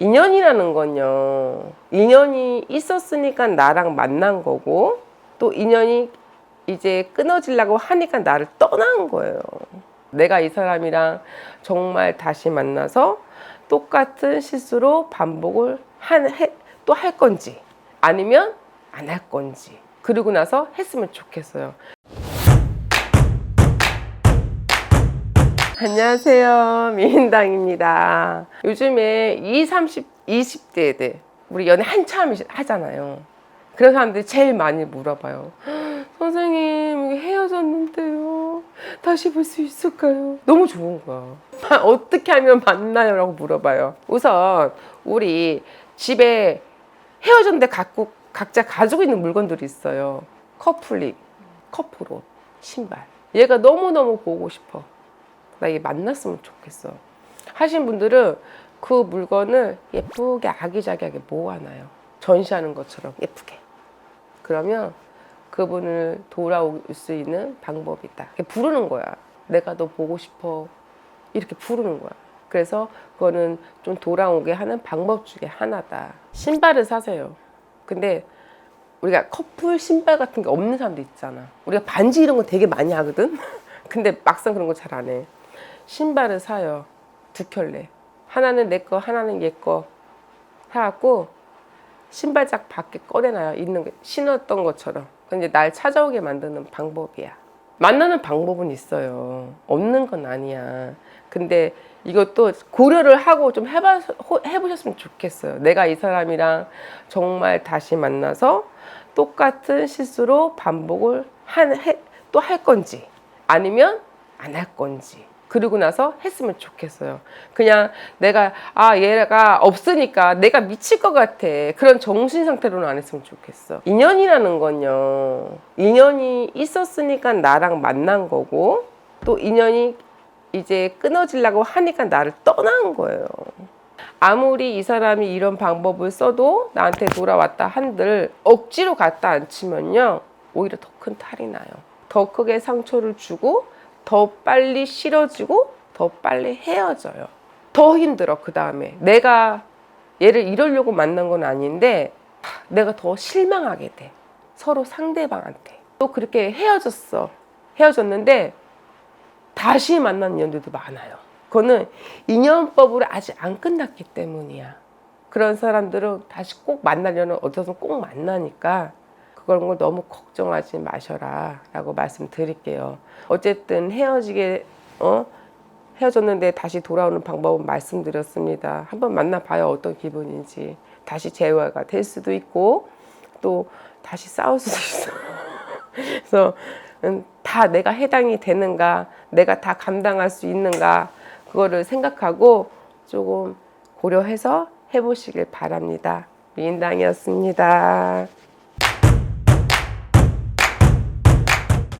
인연이라는 건요. 인연이 있었으니까 나랑 만난 거고 또 인연이 이제 끊어지려고 하니까 나를 떠난 거예요. 내가 이 사람이랑 정말 다시 만나서 똑같은 실수로 반복을 또 할 건지 아니면 안 할 건지 그러고 나서 했으면 좋겠어요. 안녕하세요. 미인당입니다. 요즘에 20, 30, 20대들, 우리 연애 한참 하잖아요. 그런 사람들이 제일 많이 물어봐요. 선생님, 헤어졌는데요. 다시 볼 수 있을까요? 너무 좋은 거야. 어떻게 하면 만나요? 라고 물어봐요. 우선, 우리 집에 헤어졌는데 갖고, 각자 가지고 있는 물건들이 있어요. 커플링, 커플옷, 신발. 얘가 너무너무 보고 싶어. 나 얘 만났으면 좋겠어. 하신 분들은 그 물건을 예쁘게 아기자기하게 모아놔요. 전시하는 것처럼 예쁘게. 그러면 그분을 돌아올 수 있는 방법이다. 이렇게 부르는 거야. 내가 너 보고 싶어. 이렇게 부르는 거야. 그래서 그거는 좀 돌아오게 하는 방법 중에 하나다. 신발을 사세요. 근데 우리가 커플 신발 같은 게 없는 사람도 있잖아. 우리가 반지 이런 거 되게 많이 하거든? 근데 막상 그런 거 잘 안 해. 신발을 사요. 두 켤레. 하나는 내 거, 하나는 얘 거. 사갖고 신발장 밖에 꺼내놔요. 있는 게 신었던 것처럼. 근데 날 찾아오게 만드는 방법이야. 만나는 방법은 있어요. 없는 건 아니야. 근데 이것도 고려를 하고 좀 해봐, 해보셨으면 좋겠어요. 내가 이 사람이랑 정말 다시 만나서 똑같은 실수로 반복을 또할 건지 아니면 안 할 건지. 그러고 나서 했으면 좋겠어요. 그냥 내가 아 얘가 없으니까 내가 미칠 것 같아. 그런 정신 상태로는 안 했으면 좋겠어. 인연이라는 건요. 인연이 있었으니까 나랑 만난 거고 또 인연이 이제 끊어지려고 하니까 나를 떠난 거예요. 아무리 이 사람이 이런 방법을 써도 나한테 돌아왔다 한들 억지로 갖다 앉히면요. 오히려 더 큰 탈이 나요. 더 크게 상처를 주고 더 빨리 싫어지고 더 빨리 헤어져요. 더 힘들어 그 다음에 내가 얘를 이러려고 만난 건 아닌데 내가 더 실망하게 돼. 서로 상대방한테. 또 그렇게 헤어졌어. 헤어졌는데 다시 만난 인연들도 많아요. 그거는 인연법으로 아직 안 끝났기 때문이야. 그런 사람들은 다시 꼭 만나려는 어디서 꼭 만나니까 그런 걸 너무 걱정하지 마셔라 라고 말씀드릴게요. 어쨌든 헤어지게 어? 헤어졌는데 다시 돌아오는 방법은 말씀드렸습니다. 한번 만나봐요 어떤 기분인지 다시 재회가 될 수도 있고 또 다시 싸울 수도 있어. 그래서 음, 다 내가 해당이 되는가, 내가 다 감당할 수 있는가 그거를 생각하고 조금 고려해서 해보시길 바랍니다. 미인당이었습니다.